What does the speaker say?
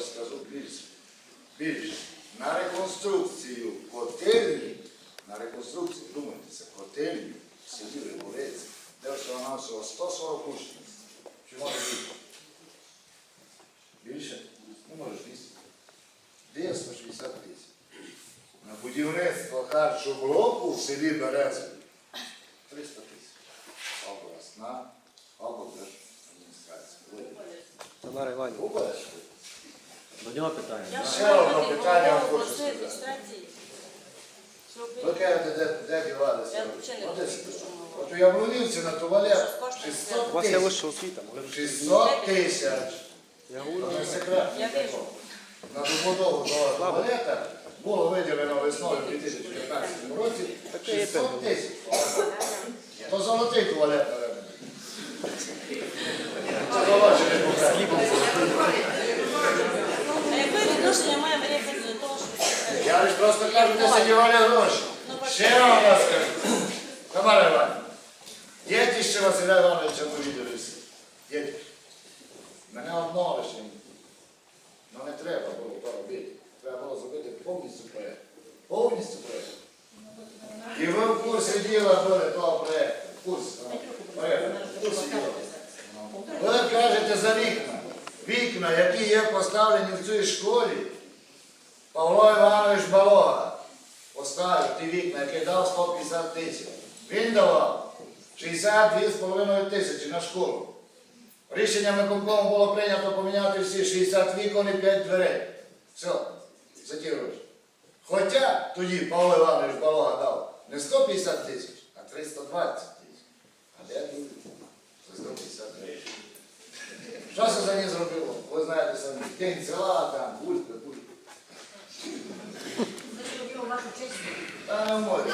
Скажу більше. Більше. На реконструкцію котельні, на реконструкцію, думайте, це котельні в селі Рибулець, де всього нашого 140 учнів. Чи може більше? Більше? Ну, може, 200. Де 160 тисяч? На будівництво харчоблоку в селі Березові 300 тисяч. Обласна, облдержадміністрація. Тамара Іванівна. До нього питання. Я Ще одне питання вам хочу сказати. адміністрації, щоб Ви кажете, де, де дівалися? Я взагалі не От розумію, це? що мова. От у Яблунівці на туалет Що коштує 600 У вас є тисяч. вища освіта, може 600 тисяч. Я говорю, не секрет. Я вижу. На добудову того туалета було виділено весною у 2015 році Так і є 600 тисяч. То золотий туалет, Я лиш просто кажу, де сидівали гроші. Ще вам раз кажу. Тамара Іванівна, дітище Василя Івановича ми виділи всі. Дітище. Мене одного лише. Ну не треба було то робити. Треба було зробити повністю проєкт. Повністю проєкт. І ви в курсі діла були того проєкту. Ну. В курсі діла. Ви кажете за вікна. Вікна, які є поставлені в цій школі, Павло Іванович Балога поставив ті вікна, який дав 150 тисяч. Він давав 62,5 тисячі на школу. Рішенням виконкому було прийнято поміняти всі 60 вікон і 5 дверей. Все, за ті гроші. Хоча тоді Павло Іванович Балога дав не 150 тисяч, а 320 тисяч. А де люди? За 150 гривень. Що це за ній зробило? Ви знаєте самі. День села там, булька, булька. Зробив вашу